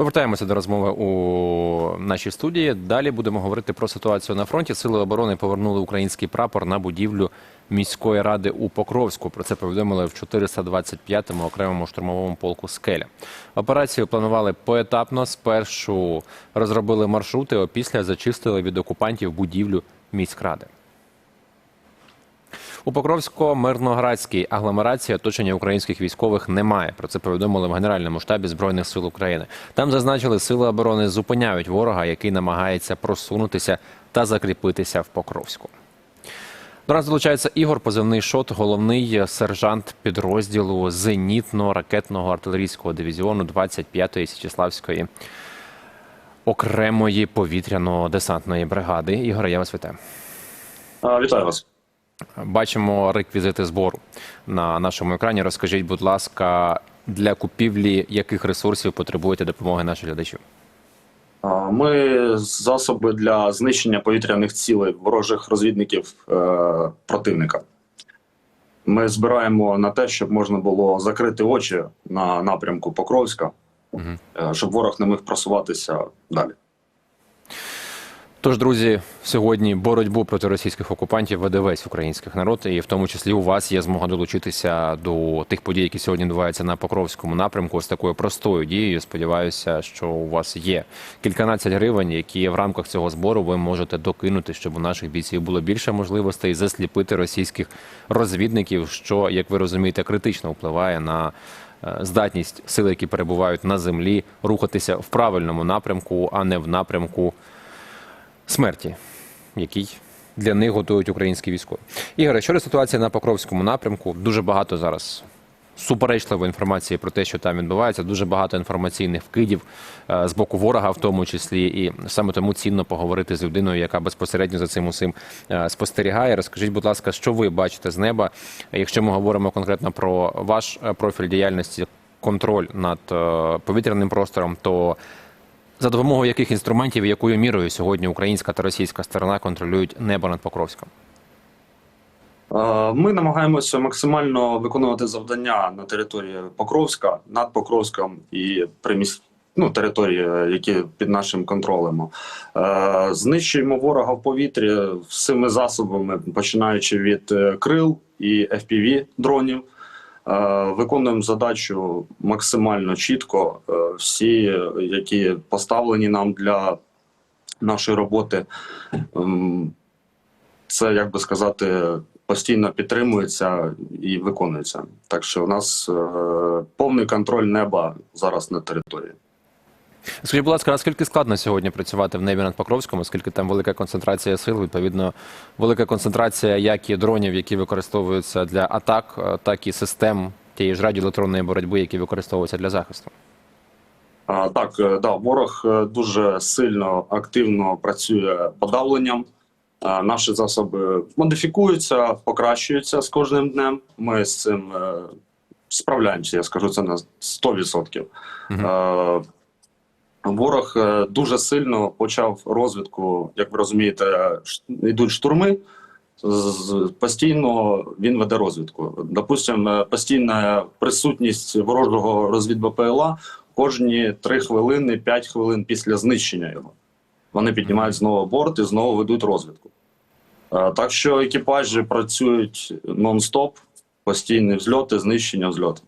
Повертаємося до розмови у нашій студії. Далі будемо говорити про ситуацію на фронті. Сили оборони повернули український прапор на будівлю міської ради у Покровську. Про це повідомили в 425-му окремому штурмовому полку Скеля. Операцію планували поетапно. Спершу розробили маршрути, а після зачистили від окупантів будівлю міськради. У Покровсько-Мирноградській агломерації оточення українських військових немає. Про це повідомили в Генеральному штабі Збройних сил України. Там зазначили, сили оборони зупиняють ворога, який намагається просунутися та закріпитися в Покровську. До нас долучається Ігор, позивний шот, головний сержант підрозділу зенітно-ракетного артилерійського дивізіону 25-ї Січеславської окремої повітряно-десантної бригади. Ігоре, я вас вітаю. Вітаю вас. Бачимо реквізити збору на нашому екрані. Розкажіть, будь ласка, для купівлі яких ресурсів потребуєте допомоги наших глядачів? Ми засоби для знищення повітряних цілей ворожих розвідників е, противника. Ми збираємо на те, щоб можна було закрити очі на напрямку Покровська, е, щоб ворог не міг просуватися далі. Тож, друзі, сьогодні боротьбу проти російських окупантів веде весь український народ, і в тому числі у вас є змога долучитися до тих подій, які сьогодні відбуваються на Покровському напрямку з такою простою дією. Сподіваюся, що у вас є кільканадцять гривень, які в рамках цього збору ви можете докинути, щоб у наших бійців було більше можливостей засліпити російських розвідників, що, як ви розумієте, критично впливає на е, здатність сил, які перебувають на землі, рухатися в правильному напрямку, а не в напрямку смерті, який для них готують українські військові. Ігоре, щодо ситуації на Покровському напрямку, дуже багато зараз суперечливої інформації про те, що там відбувається, дуже багато інформаційних вкидів е, з боку ворога, в тому числі, і саме тому цінно поговорити з людиною, яка безпосередньо за цим усім е, спостерігає. Розкажіть, будь ласка, що ви бачите з неба, якщо ми говоримо конкретно про ваш е, профіль діяльності, контроль над повітряним простором, то за допомогою яких інструментів і якою мірою сьогодні українська та російська сторона контролюють небо над Покровськом? Е, Ми намагаємося максимально виконувати завдання на території Покровська, над Покровськом і приміс... ну, території, які під нашим контролем. Е, Знищуємо ворога в повітрі всіми засобами, починаючи від е, крил і FPV дронів. Е, Виконуємо задачу максимально чітко. Е, Всі, які поставлені нам для нашої роботи, ем, це як би сказати, постійно підтримується і виконується. Так що у нас е, повний контроль неба зараз на території. Скажіть, будь ласка, наскільки складно сьогодні працювати в небі над Покровськом, оскільки там велика концентрація сил, відповідно, велика концентрація як і дронів, які використовуються для атак, е, так і систем тієї ж радіоелектронної боротьби, які використовуються для захисту. А, так, е, да, ворог е, дуже сильно активно працює подавленням. А, Наші засоби модифікуються, покращуються з кожним днем. Ми з цим е, справляємося, я скажу це на 100%. Мгм. Е, Ворог е, дуже сильно почав розвідку, як ви розумієте, йдуть штурми. Постійно він веде розвідку. Допустимо, постійна присутність ворожого розвідБПЛА кожні 3 хвилини, 5 хвилин після знищення його. Вони піднімають знову борт і знову ведуть розвідку. Е, Так що екіпажі працюють нон-стоп, постійні взльоти, знищення, взльоти.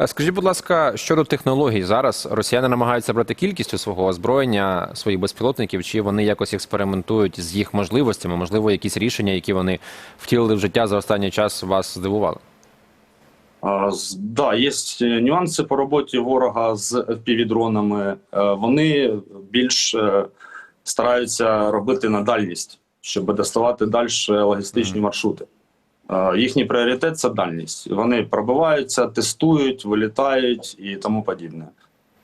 Е, Скажіть, будь ласка, щодо технологій, зараз росіяни намагаються брати кількістю свого озброєння, своїх безпілотників, чи вони якось експериментують з їх можливостями? Можливо, якісь рішення, які вони втілили в життя за останній час, вас здивували? Да, є нюанси по роботі ворога з FPV-дронами. Е, Вони більш е, стараються робити на дальність, щоб доставати далі логістичні маршрути. Їхній пріоритет це дальність. Вони пробиваються, тестують, вилітають і тому подібне.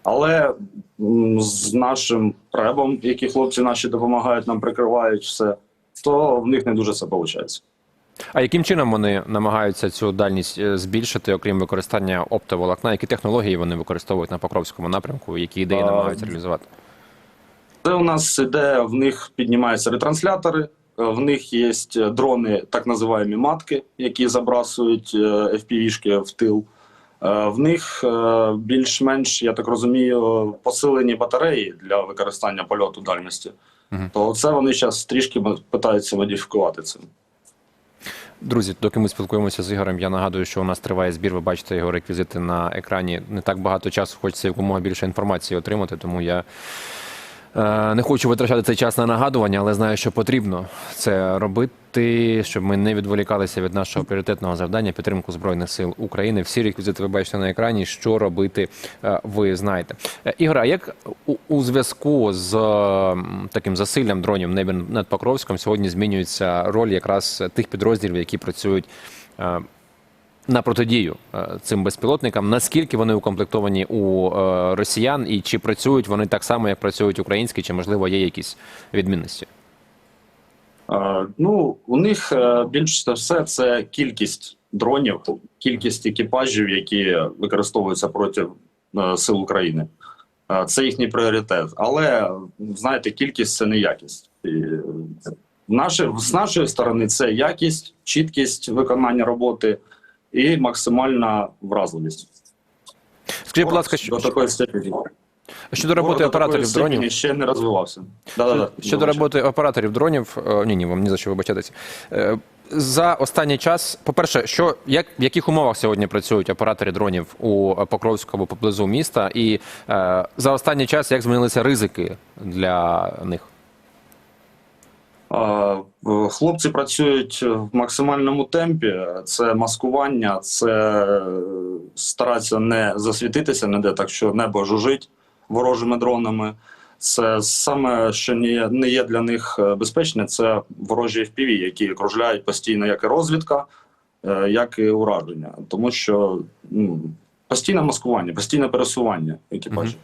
Але з нашим пребом, які хлопці наші допомагають, нам прикривають все, то в них не дуже це виходить. А яким чином вони намагаються цю дальність е, збільшити, окрім використання оптоволокна? Які технології вони використовують на Покровському напрямку? Які ідеї намагаються реалізувати? Це у нас іде, в них піднімаються ретранслятори, в них є дрони, так називаємо матки, які забрасують FPV-шки в тил. Е, В них е, більш-менш, я так розумію, посилені батареї для використання польоту дальності. Мгм. То це вони зараз трішки питаються модифікувати це. Друзі, доки ми спілкуємося з Ігорем, я нагадую, що у нас триває збір. Ви бачите його реквізити на екрані. Не так багато часу хочеться якомога більше інформації отримати, тому я е, не хочу витрачати цей час на нагадування, але знаю, що потрібно це робити, щоб ми не відволікалися від нашого пріоритетного завдання підтримку збройних сил України. Всі реквізити ви бачите на екрані. Що робити, е, ви знаєте. Е, Ігор, як у, у зв'язку з таким засиллям дронів в небі над Покровськом сьогодні змінюється роль якраз тих підрозділів, які працюють. На протидію е, цим безпілотникам, наскільки вони укомплектовані у е, росіян, і чи працюють вони так само, як працюють українські, чи можливо є якісь відмінності? Е, Ну, у них більш за все це кількість дронів, кількість екіпажів, які використовуються проти сил України. Це їхній пріоритет. Але знаєте, кількість це не якість. Наше, з нашої сторони це якість, чіткість виконання роботи і максимальна вразливість. Скажіть, будь ласка, що, до такої степені. щодо роботи операторів дронів, ще не розвивався. Да-да-да, щодо роботи операторів дронів, е, ні, ні, вам ні за що вибачатися. Е, За останній час, по-перше, що як в яких умовах сьогодні працюють оператори дронів у Покровську або поблизу міста, і е, за останній час як змінилися ризики для них? В- Хлопці працюють в максимальному темпі. Це маскування, це е, стараться не засвітитися ніде, так що небо жужить ворожими дронами. Це саме, що не є, для них е, безпечне, це ворожі FPV, які кружляють постійно як і розвідка, е, як і ураження. Тому що ну, постійне маскування, постійне пересування екіпажів.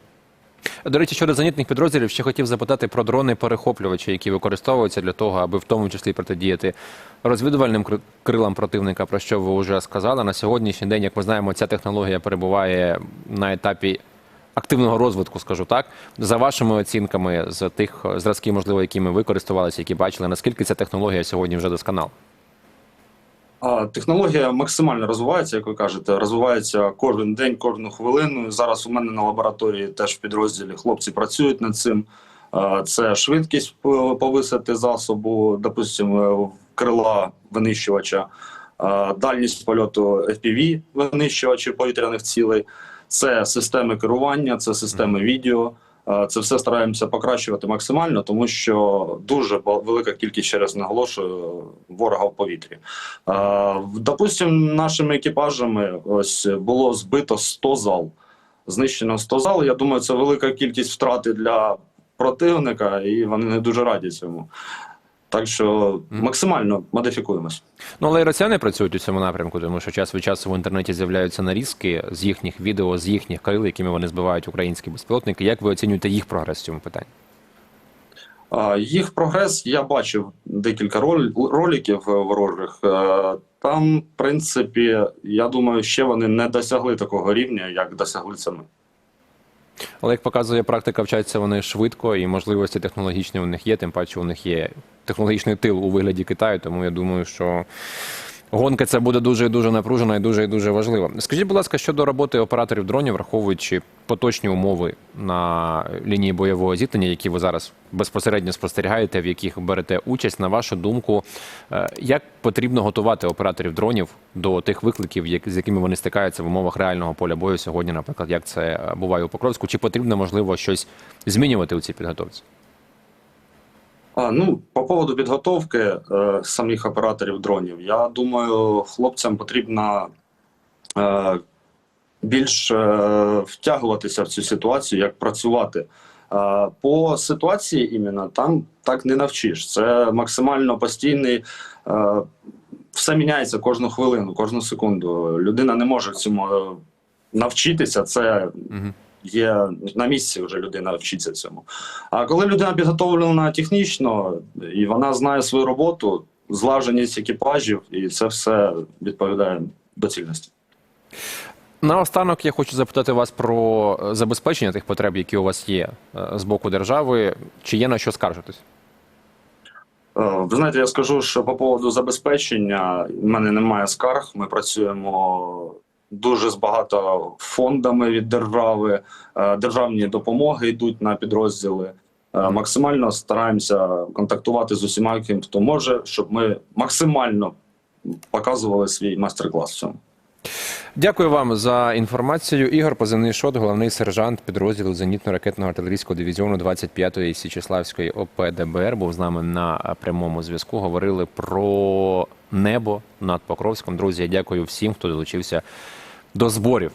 До речі, щодо зенітних підрозділів, ще хотів запитати про дрони-перехоплювачі, які використовуються для того, аби в тому числі протидіяти розвідувальним крилам противника, про що ви вже сказали. На сьогоднішній день, як ми знаємо, ця технологія перебуває на етапі активного розвитку, скажу так. За вашими оцінками, з тих зразків, можливо, якими ви користувалися, які бачили, наскільки ця технологія сьогодні вже досконала? Технологія максимально розвивається, як ви кажете, розвивається кожен день, кожну хвилину. Зараз у мене на лабораторії теж в підрозділі хлопці працюють над цим. Це швидкість повисити засобу, допустимо, крила винищувача, дальність польоту FPV винищувачів повітряних цілей, це системи керування, це системи відео. А, Це все стараємося покращувати максимально, тому що дуже велика кількість, ще раз наголошую, ворога в повітрі. Допустимо, Допустим, нашими екіпажами ось було збито 100 зал. Знищено 100 зал. Я думаю, це велика кількість втрати для противника, і вони не дуже раді цьому. Так що максимально модифікуємось. Ну, але і росіяни працюють у цьому напрямку, тому що час від часу в інтернеті з'являються нарізки з їхніх відео, з їхніх крил, якими вони збивають українські безпілотники. Як ви оцінюєте їх прогрес в цьому питанні? Їх прогрес я бачив декілька роль, роликів е, ворожих. Е, Там, в принципі, я думаю, ще вони не досягли такого рівня, як досягли це ми. Але як показує практика, вчаться вони швидко і можливості технологічні у них є. Тим паче у них є технологічний тил у вигляді Китаю. Тому я думаю, що гонка це буде дуже і дуже напружена і дуже і дуже важлива. Скажіть, будь ласка, щодо роботи операторів дронів, враховуючи поточні умови на лінії бойового зіткнення, які ви зараз безпосередньо спостерігаєте, в яких берете участь, на вашу думку, е, як потрібно готувати операторів дронів до тих викликів, з якими вони стикаються в умовах реального поля бою сьогодні, наприклад, як це е, буває у Покровську? Чи потрібно можливо щось змінювати у цій підготовці? Ну, по поводу підготовки е, самих операторів дронів, я думаю, хлопцям потрібно е, більш е, втягуватися в цю ситуацію, як працювати. Е, по ситуації іменно там так не навчиш. Це максимально постійний. Е, все міняється кожну хвилину, кожну секунду. Людина не може цьому е, навчитися. Це Мгм. Є на місці вже людина вчиться цьому. А коли людина підготовлена технічно і вона знає свою роботу, злаженість екіпажів, і це все відповідає доцільності. Наостанок я хочу запитати вас про е, забезпечення тих потреб, які у вас є е, з боку держави. Чи є на що скаржитись? Е, Ви знаєте, я скажу, що по поводу забезпечення в мене немає скарг. Ми працюємо дуже з багато фондами від держави, е, державні допомоги йдуть на підрозділи. Е, Максимально стараємося контактувати з усіма, ким хто може, щоб ми максимально показували свій майстер-клас в цьому. Дякую вам за інформацію. Ігор Позивний Шот, головний сержант підрозділу зенітно-ракетного артилерійського дивізіону 25-ї Січеславської ОП ДБР був з нами на прямому зв'язку. Говорили про небо над Покровськом. Друзі, я дякую всім, хто долучився до зборів